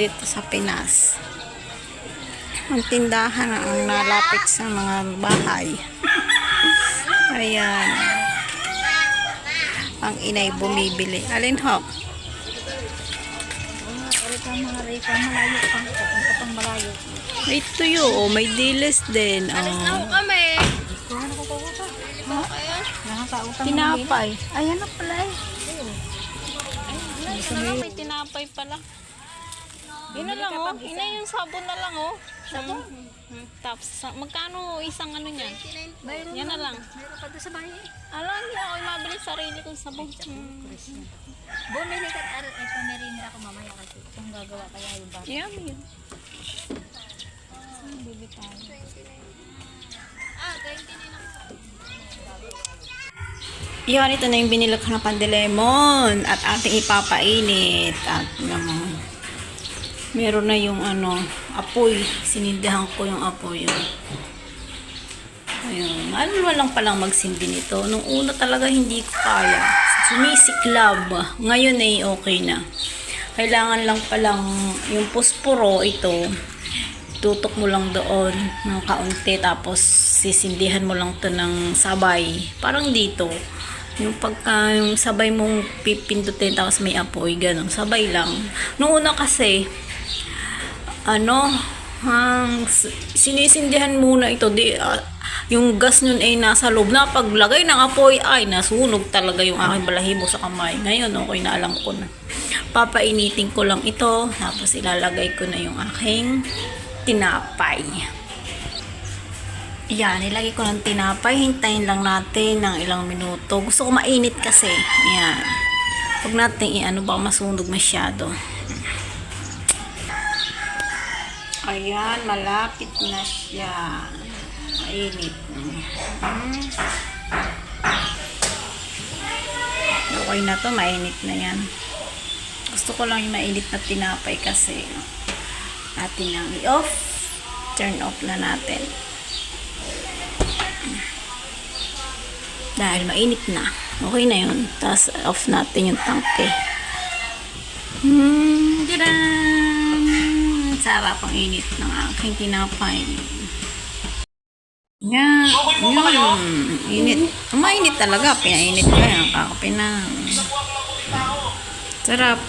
dito sa Pinas. Ang tindahan ang nalapit sa mga bahay. Ayan. Ang inay bumibili. Alin ho? May tuyo. Oh, may dilis din. Oh. Tinapay. Ayan na pala eh. Ay, May tinapay pala. Yun na lang oh. Ina yung sabon na lang oh. Sabon? Tapos, sa- magkano isang ano niyan? Mayroon Yan na lang. Mayroon pa doon sa bahay. Alam niya, ako mabili sarili kong sabon. Hmm. Bumili ka at ay pamirinda ako mamaya kasi kung gagawa kaya yung bata. Yan, yun. Bili tayo. Ah, 20 na lang. Yan, ito na yung binili ko na pandelemon at ating ipapainit. At naman, meron na yung ano, apoy. Sinindihan ko yung apoy. Yun. Ayun. Ano lang palang magsindi nito. Nung una talaga hindi ko kaya. Sumisiklab. Ngayon ay okay na. Kailangan lang palang yung posporo ito. Tutok mo lang doon ng kaunti tapos sisindihan mo lang to ng sabay. Parang dito. Yung pagka yung sabay mong pipindutin tapos may apoy, ganun. Sabay lang. Noong una kasi, ano, ang s- sinisindihan muna ito. Di, ah, yung gas nun ay nasa loob na paglagay ng apoy ay nasunog talaga yung aking balahibo sa kamay. Ngayon, okay na alam ko na. Papainitin ko lang ito, tapos ilalagay ko na yung aking tinapay. Yan, ilagay ko ng tinapay. Hintayin lang natin ng ilang minuto. Gusto ko mainit kasi. Yan. Huwag natin i-ano ba masunog masyado. Ayan, malapit na siya. Mainit. Mhm. Okay na to, mainit na yan. Gusto ko lang yung mainit na tinapay kasi atin nang i-off. Turn off na natin. Dahil mainit na. Okay na yun. Tapos off natin yung tangke. Hmm, tadaan! Sarap ang init ng aking tinapay. Yan. Yun. Init. Mainit talaga. Pinainit ko yan. Kakape na. Sarap.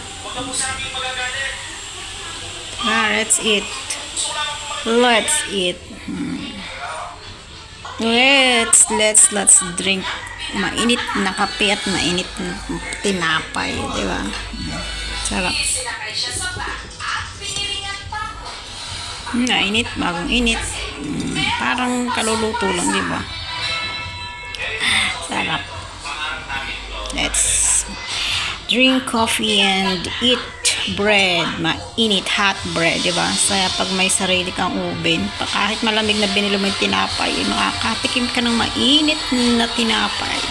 Ah, let's eat. Let's eat. Hmm. Let's, let's, let's drink mainit na kape at mainit na tinapay, di ba? Sarap. Mainit, bagong init. Hmm, parang kaluluto lang, di ba? Sarap. Let's drink coffee and eat bread. Mainit, hot bread, di ba? Kaya pag may sarili kang oven, kahit malamig na binilo mo yung tinapay, makakatikim ka ng mainit na tinapay.